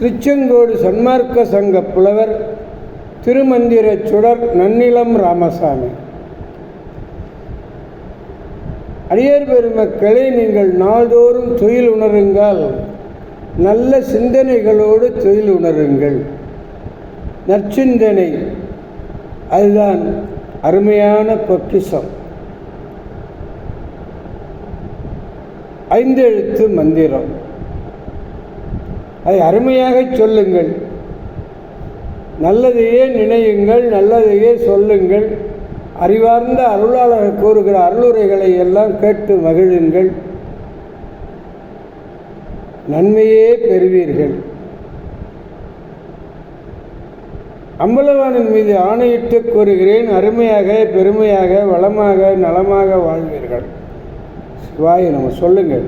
திருச்செங்கோடு சன்மார்க்க சங்க புலவர் திருமந்திர சுடர் நன்னிலம் ராமசாமி. அடியார் பெருமக்களை நீங்கள் நாள்தோறும் தொழில் உணருங்கள். நல்ல சிந்தனைகளோடு தொழில் உணருங்கள். நற்சிந்தனை அதுதான் அருமையான பொக்கிஷம். ஐந்தெழுத்து மந்திரம். அதை அருமையாக சொல்லுங்கள். நல்லதையே நினையுங்கள் நல்லதையே சொல்லுங்கள். அறிவார்ந்த அருளாளர் கூறுகிற அருளுரைகளை எல்லாம் கேட்டு மகிழுங்கள். நன்மையே பெறுவீர்கள். அம்பலவானின் மீது ஆணையிட்டு கூறுகிறேன் அருமையாக பெருமையாக வளமாக நலமாக வாழ்வீர்கள். சிவாய நம்ம சொல்லுங்கள்.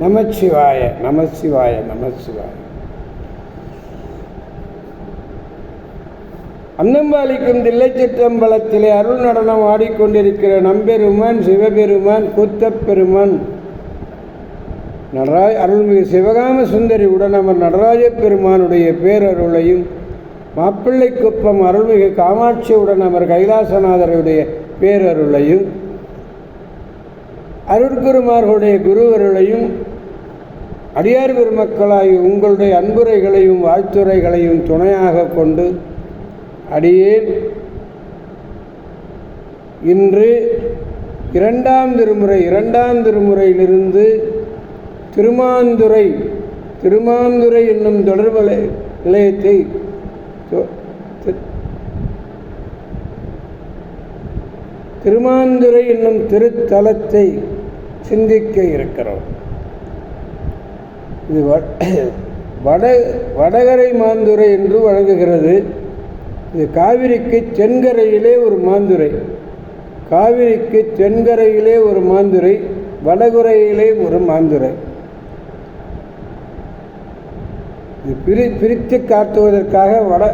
நமச்சிவாய நமசிவாய நமசிவாய அன்னம்பாலிக்கும் தில்லைச்சிற்றம்பலத்திலே அருள் நடனம் ஆடிக்கொண்டிருக்கிற நம்பெருமான் சிவபெருமான் கூத்தப்பெருமான் நடராஜ் அருள்மிகு சிவகாம சுந்தரி உடனமர் நடராஜ பெருமானுடைய பேரருளையும் மாப்பிள்ளைக்குப்பம் அருள்மிகு காமாட்சி அவர் கைலாசநாதருடைய பேரருளையும் அருட்குருமார்களுடைய குருவருளையும் அடியார் பெருமக்களாய் உங்களுடைய அன்புரைகளையும் வாழ்த்துரைகளையும் துணையாக கொண்டு அடியேன். இன்று இரண்டாம் திருமுறை இரண்டாம் திருமுறையிலிருந்து திருமாந்துறை திருமாந்துறை என்னும் தொடர்பு நிலையத்தை திருமாந்துறை என்னும் திருத்தலத்தை சிந்திக்க இருக்கிறோம். இது வட வடகரை மாந்துரை என்று வழங்குகிறது. இது காவிரிக்கு தென்கரையிலே ஒரு மாந்துரை. காவிரிக்கு தென்கரையிலே ஒரு மாந்துரை வடகுரையிலே ஒரு மாந்துரை. இது பிரி பிரித்து காட்டுவதற்காக வட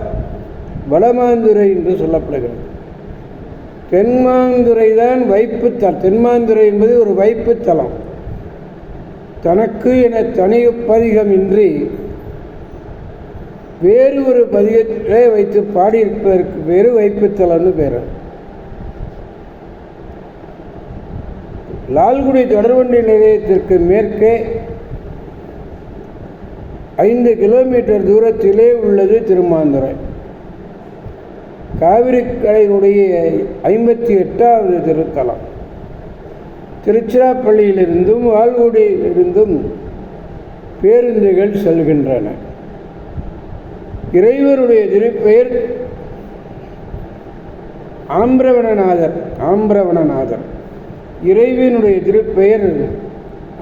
வடமாந்துரை என்று சொல்லப்படுகிறது. தென்மாந்துரை தான் வைப்புத்தலம். தென்மாந்துரை என்பது ஒரு வைப்புத்தலம். தனக்கு என தனி பதிகமின்றி வேறு ஒரு பதிகத்திலே வைத்து பாடியிருப்பதற்கு வேறு வைப்புத்தலம்னு பேர். லால்குடி தொடர்வண்டி நிலையத்திற்கு மேற்கே ஐந்து கிலோமீட்டர் தூரத்திலே உள்ளது திருமாந்துரை காவிரிக்கரையினுடைய ஐம்பத்தி எட்டாவது திருத்தலம். திருச்சிராப்பள்ளியிலிருந்தும் வால்குடியிலிருந்தும் பேருந்துகள் செல்கின்றன. இறைவருடைய திருப்பெயர் ஆம்பிரவணநாதர் ஆம்பிரவணநாதர். இறைவனுடைய திருப்பெயர்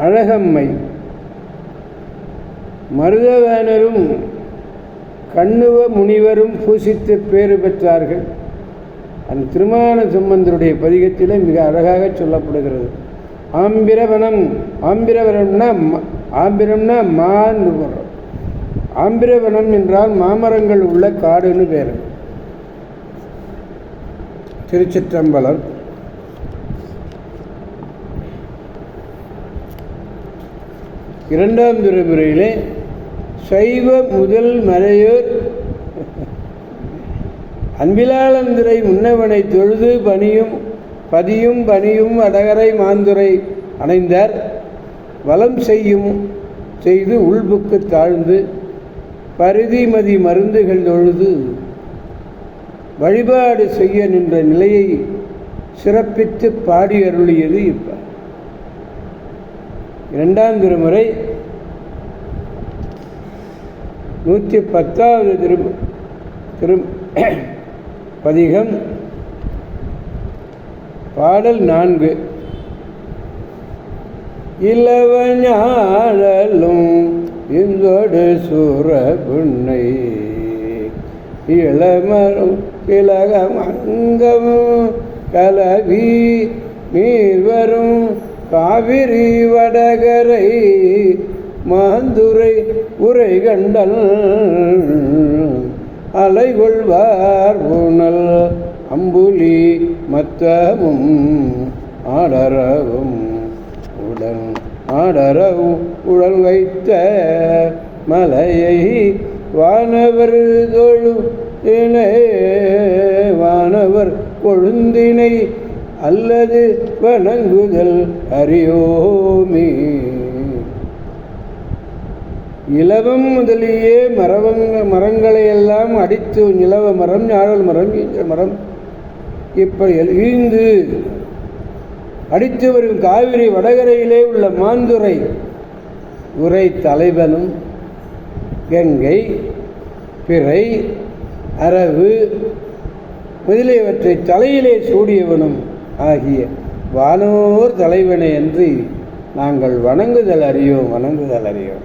அழகம்மை. மருதவேனரும் கண்ணுவ முனிவரும் பூசித்து பேறு பெற்றார்கள். அந்த திருமான சம்பந்தருடைய பதிகத்திலே மிக அழகாக சொல்லப்படுகிறது. ஆம்பிரவனம் ஆம்பிரவனம்னா ஆம்பிரம்னா மான்னு ஆம்பிரவனம் என்றால் மாமரங்கள் உள்ள காடுன்னு பேர். திருச்சிற்றம்பலம். இரண்டாம் திருமுறையிலே சைவ முதல் மலையூர். அன்பிலாளந்துரை முன்னவனை தொழுது பணியும் பதியும் பணியும் அடகரை மாந்துரை அணைந்தார். வலம் செய்யும் செய்து உள்புக்கு தாழ்ந்து பரிதிமதி மருந்துகள் தொழுது வழிபாடு செய்ய நின்ற நிலையை சிறப்பித்து பாடி அருளியது இப்ப இரண்டாம் திருமுறை நூற்றி பத்தாவது திரு திரு பதிகம் பாடல் நான்கு. இளவஞாழலும் இந்தோடு சூரனும் புன்னை இளமரும் கிழகமங்கமும் கலவி நீர்வரும் காவிரி வடகரை மாந்துரை உரை கண்டல் அலைகொள்வார் புனல் அம்புலி மத்தமும் ஆடரவும் உடன் ஆடரவும் உடல் வைத்த மலையை வானவர் தொழு வானவர் கொழுந்தினை அல்லது வணங்குதல் அறியோமே. இலவம் முதலியே மரவங்க மரங்களை எல்லாம் அடித்து நிலவ மரம் ஞாழல் மரம் மரம் இப்படி ஈந்து அடித்து வரும் காவிரி வடகரையிலே உள்ள மாந்துரை உரை தலைவனும் கங்கை பிறை அரவு முதலியவற்றை தலையிலே சூடியவனும் ஆகிய வானோர் தலைவனை என்று நாங்கள் வணங்குதல் அறியோம் வணங்குதல் அறியோம்.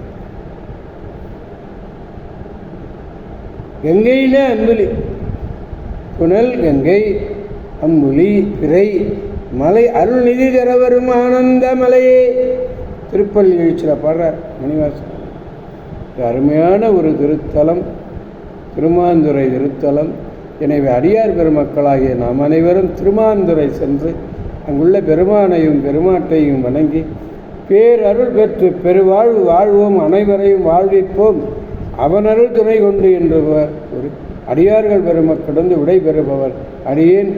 கங்கையிலே அம்புலி புனல் கங்கை அம்மொழி பிறை மலை அருள்நிதி தரவரும் ஆனந்த மலையே திருப்பள்ளி எழுச்சியில் பாடுறார் மணிவாசன். அருமையான ஒரு திருத்தலம் திருமாந்துறை திருத்தலம். எனவே அடியார் பெருமக்களாகிய நாம் அனைவரும் திருமாந்துறை சென்று அங்குள்ள பெருமானையும் பெருமாட்டையும் வணங்கி பேரருள் பெற்று பெருவாழ்வு வாழ்வோம் அனைவரையும் வாழ்விப்போம். அவனருள் துணை கொண்டு என்று ஒரு அடியார்கள் பெருமக்களிடந்து விடைபெறுபவர் அடியேன்.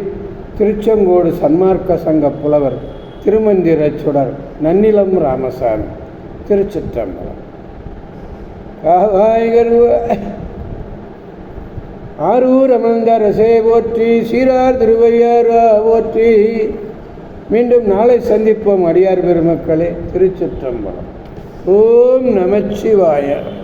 திருச்செங்கோடு சன்மார்க்க சங்க புலவர் திருமந்திர சுடர் நன்னிலம் ராமசாமி திருச்சிற்றம்பலம். ஆரூர் அமர்ந்த ரசே போற்றி சீரார் திருவையாரா போற்றி. மீண்டும் நாளை சந்திப்போம் அடியார் பெருமக்களே திருச்சிற்றம்பலம். ஓம் நமச்சிவாய.